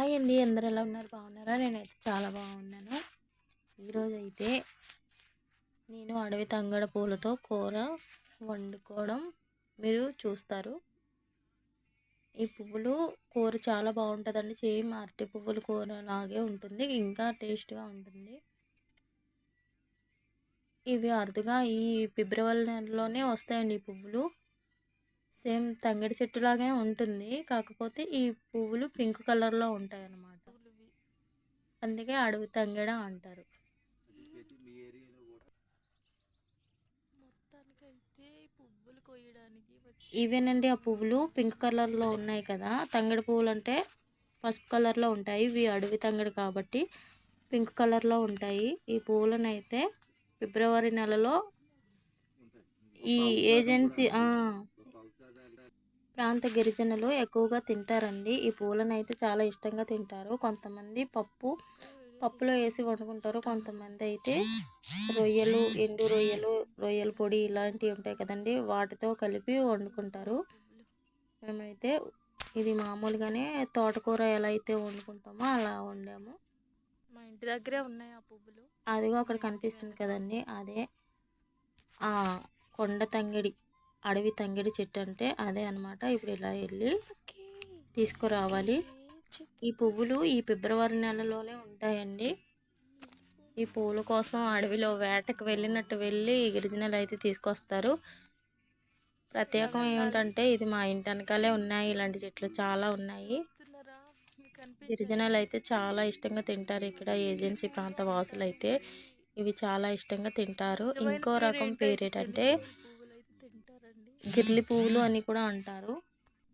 Hi అండి అందరు ఎలా ఉన్నారు? బాగున్నారా? నేనైతే చాలా బాగున్నాను. ఈరోజు అయితే నేను అడవి తంగడ పూలతో కూర వండుకోవడం మీరు చూస్తారు. ఈ పువ్వులు కూర చాలా బాగుంటుందండి. సేమ్ అరటి పువ్వుల కూర లాగే ఉంటుంది. ఇంకా టేస్ట్గా ఉంటుంది. ఇవి అరుదుగా ఈ ఫిబ్రవరి నెలలోనే వస్తాయండి ఈ పువ్వులు. సేమ్ తంగడి చెట్టులాగే ఉంటుంది. కాకపోతే ఈ పువ్వులు పింక్ కలర్లో ఉంటాయి అన్నమాట అందుకే అడవి తంగడ అంటారు. ఇవేనండి ఆ పువ్వులు పింక్ కలర్లో ఉన్నాయి కదా. తంగడి పువ్వులు అంటే పసుపు కలర్లో ఉంటాయి. ఇవి అడవి తంగడి కాబట్టి పింక్ కలర్లో ఉంటాయి. ఈ పువ్వులను అయితే ఫిబ్రవరి నెలలో ఈ ఏజెన్సీ ప్రాంత గిరిజనులు ఎక్కువగా తింటారండి. ఈ పూలను అయితే చాలా ఇష్టంగా తింటారు. కొంతమంది పప్పు పప్పులో వేసి వండుకుంటారు. కొంతమంది అయితే రొయ్యలు ఎండు రొయ్యలు రొయ్యల పొడి ఇలాంటివి ఉంటాయి కదండి. వాటితో కలిపి వండుకుంటారు. మేమైతే ఇది మామూలుగానే తోటకూర ఎలా అయితే వండుకుంటామో అలా వండాము. మా ఇంటి దగ్గరే ఉన్నాయి ఆ పువ్వులు. అదిగో అక్కడ కనిపిస్తుంది కదండి. అదే కొండ తంగిడి. అడవి తంగిడి చెట్టు అంటే అదే అనమాట ఇప్పుడు ఇలా వెళ్ళి తీసుకురావాలి. ఈ పువ్వులు ఈ ఫిబ్రవరి నెలలోనే ఉంటాయండి. ఈ పువ్వుల కోసం అడవిలో వేటకు వెళ్ళినట్టు వెళ్ళి గిరిజనులు అయితే తీసుకొస్తారు. ప్రత్యేకం ఏమిటంటే ఇది మా ఇంటి వెనకాలే ఉన్నాయి. ఇలాంటి చెట్లు చాలా ఉన్నాయి. గిరిజనులు అయితే చాలా ఇష్టంగా తింటారు. ఇక్కడ ఏజెన్సీ ప్రాంత వాసులు అయితే ఇవి చాలా ఇష్టంగా తింటారు. ఇంకో రకం పేరు ఏంటంటే గిర్లి పువ్వులు అని కూడా అంటారు.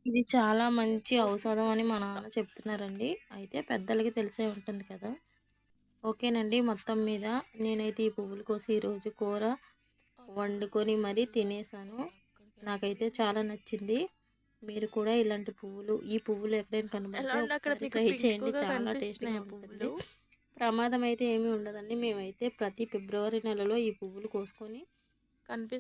ఇది చాలా మంచి ఔషధం అని మా నాన్న చెప్తున్నారండి. అయితే పెద్దలకి తెలిసే ఉంటుంది కదా. ఓకేనండి మొత్తం మీద నేనైతే ఈ పువ్వులు కోసి ఈరోజు కూర వండుకొని మరీ తినేసాను. నాకైతే చాలా నచ్చింది. మీరు కూడా ఇలాంటి పువ్వులు ఈ పువ్వులు ఎక్కడైనా కనుగొంటే ట్రై చేయండి. చాలా టేస్ట్గా ఉంటుంది ప్రమాదం అయితే ఏమీ ఉండదండి. మేమైతే ప్రతి ఫిబ్రవరి నెలలో ఈ పువ్వులు కోసుకొని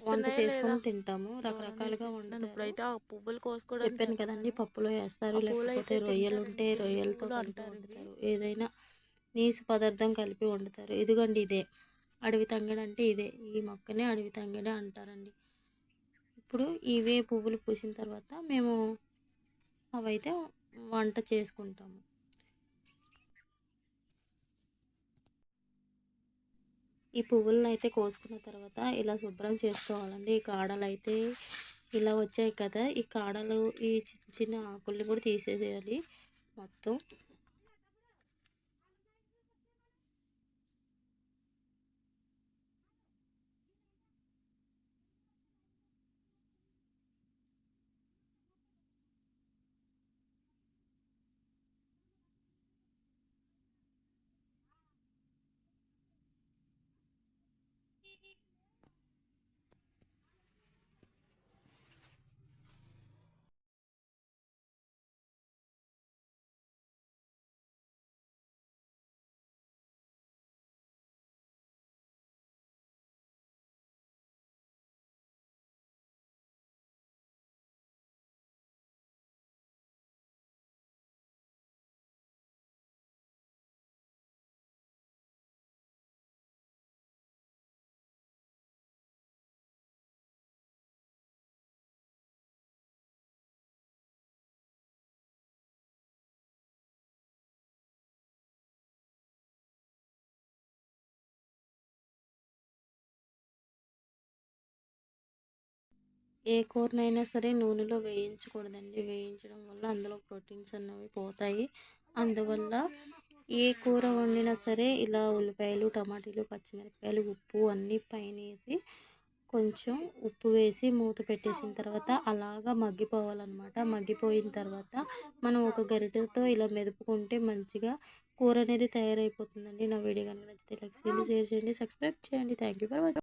వంట చేసుకొని తింటాము. రకరకాలుగా వండుతారు. ఇప్పుడైతే ఆ పువ్వులు కోసుకోవడం చెప్పాను కదండి పప్పులో వేస్తారు లేకపోతే రొయ్యలు ఉంటే రొయ్యలతో కలిపి వండుతారు. ఏదైనా నీసు పదార్థం కలిపి వండుతారు. ఇదిగోండి ఇదే. అడవి తంగడి అంటే ఇదే. ఈ మొక్కనే అడవి తంగడి అంటారండి. ఇప్పుడు ఇవే పువ్వులు పూసిన తర్వాత మేము అవైతే వంట చేసుకుంటాము. ఈ పువ్వులను అయితే కోసుకున్న తర్వాత ఇలా శుభ్రం చేసుకోవాలండి. ఈ కాడలు అయితే ఇలా వచ్చాయి కదా ఈ కాడలు ఈ చిన్న చిన్న ఆకుల్ని కూడా తీసేసేయాలి. మొత్తం ఏ కూరనైనా సరే నూనెలో వేయించకూడదండి. వేయించడం వల్ల అందులో ప్రోటీన్స్ అన్నవి పోతాయి. అందువల్ల ఏ కూర వండినా సరే ఇలా ఉల్లిపాయలు టమాటీలు పచ్చిమిరపకాయలు ఉప్పు అన్నీ పైన వేసి కొంచెం ఉప్పు వేసి మూత పెట్టేసిన తర్వాత అలాగా మగ్గిపోవాలన్నమాట. మగ్గిపోయిన తర్వాత మనం ఒక గరిటెతో ఇలా మెదుపుకుంటే మంచిగా కూర అనేది తయారైపోతుందండి. నా వీడియో కనుక నచ్చితే లైక్ చేయండి షేర్ చేయండి సబ్స్క్రైబ్ చేయండి. Thank you for watching